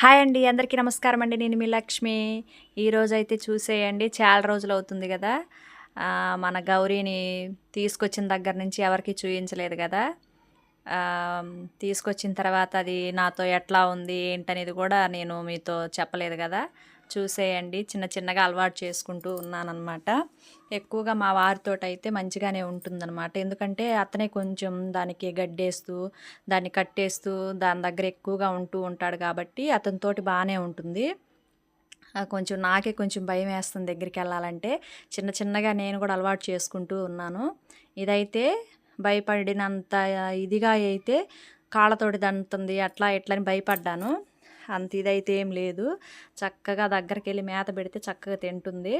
Hi అండి అందరికీ నమస్కారం అండి. నేను మీ లక్ష్మి. ఈరోజు అయితే చూసేయండి చాలా రోజులు అవుతుంది కదా. మన గౌరీని తీసుకొచ్చిన దగ్గర నుంచి ఎవరికి చూపించలేదు కదా. తీసుకొచ్చిన తర్వాత అది నాతో ఎట్లా ఉంది ఏంటనేది కూడా నేను మీతో చెప్పలేదు కదా. చూసేయండి. చిన్న చిన్నగా అలవాటు చేసుకుంటూ ఉన్నానన్నమాట. ఎక్కువగా మా వారితో అయితే మంచిగానే ఉంటుందన్నమాట. ఎందుకంటే అతనే కొంచెం దానికి గడ్డేస్తూ దాన్ని కట్టేస్తూ దాని దగ్గర ఎక్కువగా ఉంటూ ఉంటాడు కాబట్టి అతనితోటి బాగానే ఉంటుంది. కొంచెం నాకే కొంచెం భయం వేస్తుంది దగ్గరికి వెళ్ళాలంటే. చిన్న చిన్నగా నేను కూడా అలవాటు చేసుకుంటూ ఉన్నాను. ఇదైతే భయపడినంత ఇదిగా అయితే కాళ్ళతోటి దండుతుంది. అట్లా ఇట్లా అని భయపడ్డాను. అంత ఇదైతే ఏం లేదు. చక్కగా దగ్గరికి వెళ్ళి మేత పెడితే చక్కగా తింటుంది.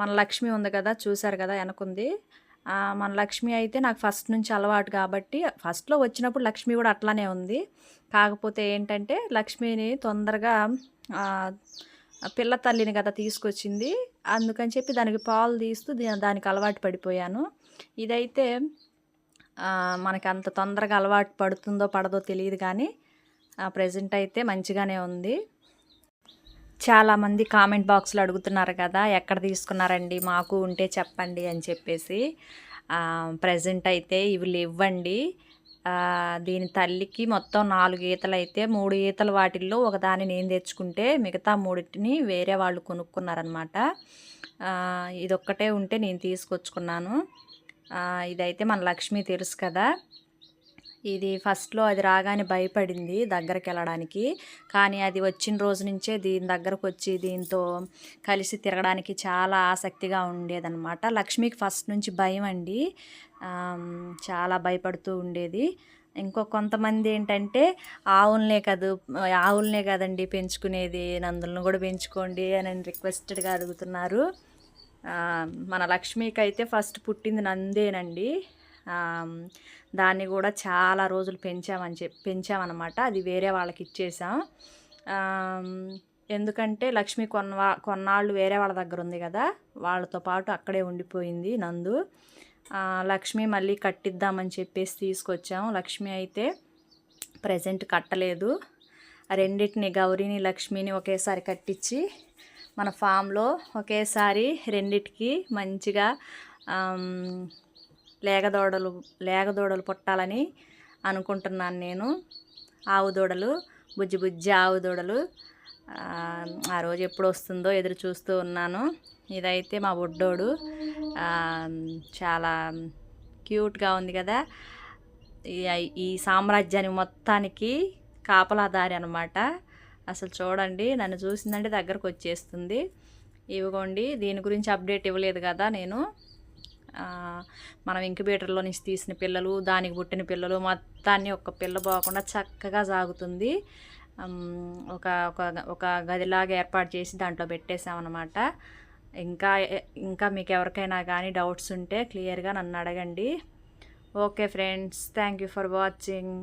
మన లక్ష్మి ఉంది కదా చూశారు కదా వెనకుంది. మన లక్ష్మి అయితే నాకు ఫస్ట్ నుంచి అలవాటు కాబట్టి ఫస్ట్లో వచ్చినప్పుడు లక్ష్మి కూడా అట్లానే ఉంది. కాకపోతే ఏంటంటే లక్ష్మిని తొందరగా పిల్ల తల్లిని కదా తీసుకొచ్చింది. అందుకని చెప్పి దానికి పాలు తీస్తూ దానికి అలవాటు పడిపోయాను. ఇదైతే మనకి అంత తొందరగా అలవాటు పడుతుందో పడదో తెలియదు కానీ ప్రజెంట్ అయితే మంచిగానే ఉంది. చాలామంది కామెంట్ బాక్స్లో అడుగుతున్నారు కదా ఎక్కడ తీసుకున్నారండి మాకు ఉంటే చెప్పండి అని చెప్పేసి. ప్రజెంట్ అయితే ఇవి ఇవ్వండి దీని తల్లికి మొత్తం నాలుగు ఈతలు అయితే మూడు ఈతలు వాటిల్లో ఒకదాన్ని నేను తెచ్చుకుంటే మిగతా మూడింటిని వేరే వాళ్ళు కొనుక్కున్నారనమాట ఇదొక్కటే ఉంటే నేను తీసుకొచ్చుకున్నాను. ఇదైతే మన లక్ష్మి తెలుసు కదా. ఇది ఫస్ట్లో అది రాగానే భయపడింది దగ్గరికి వెళ్ళడానికి కానీ అది వచ్చిన రోజు నుంచే దీని దగ్గరకు వచ్చి దీంతో కలిసి తిరగడానికి చాలా ఆసక్తిగా ఉండేదన్నమాట. లక్ష్మికి ఫస్ట్ నుంచి భయం అండి. చాలా భయపడుతూ ఉండేది. ఇంకో కొంతమంది ఏంటంటే ఆవులనే కాదు ఆవులనే కదండి పెంచుకునేది నందులను కూడా పెంచుకోండి అని రిక్వెస్టెడ్గా అడుగుతున్నారు. మన లక్ష్మికి అయితే ఫస్ట్ పుట్టింది నందేనండి. దాన్ని కూడా చాలా రోజులు పెంచామని చెప్పి పెంచామన్నమాట. అది వేరే వాళ్ళకి ఇచ్చేసాం. ఎందుకంటే లక్ష్మి కొన్న కొన్నాళ్ళు వేరే వాళ్ళ దగ్గర ఉంది కదా వాళ్ళతో పాటు అక్కడే ఉండిపోయింది నందు. లక్ష్మి మళ్ళీ కట్టిద్దామని చెప్పేసి తీసుకొచ్చాం. లక్ష్మి అయితే ప్రజెంట్ కట్టలేదు. రెండింటిని గౌరీని లక్ష్మిని ఒకేసారి కట్టించి మన ఫామ్లో ఒకేసారి రెండిటికి మంచిగా లేగదోడలు లేగదోడలు పుట్టాలని అనుకుంటున్నాను నేను. ఆవు దూడలు బుజ్జి బుజ్జి ఆవు దూడలు ఆ, రోజు ఎప్పుడు వస్తుందో ఎదురు చూస్తూ ఉన్నాను. ఇదైతే మా ఒడ్డోడు చాలా క్యూట్గా ఉంది కదా. ఈ- ఈ సామ్రాజ్యాన్ని మొత్తానికి కాపలాదారి అనమాట అసలు చూడండి నన్ను చూసిందంటే దగ్గరకు వచ్చేస్తుంది. ఇవ్వకోండి దీని గురించి అప్డేట్ ఇవ్వలేదు కదా నేను. మనం ఇంక్యుబేటర్లో నుంచి తీసిన పిల్లలు దానికి పుట్టిన పిల్లలు మొత్తాన్ని ఒక పిల్ల పోకుండా చక్కగా సాగుతుంది. ఒక ఒక ఒక గదిలాగా ఏర్పాటు చేసి దాంట్లో పెట్టేసామన్నమాట ఇంకా ఇంకా మీకు ఎవరికైనా కానీ డౌట్స్ ఉంటే క్లియర్గా నన్ను అడగండి. Okay friends thank you for watching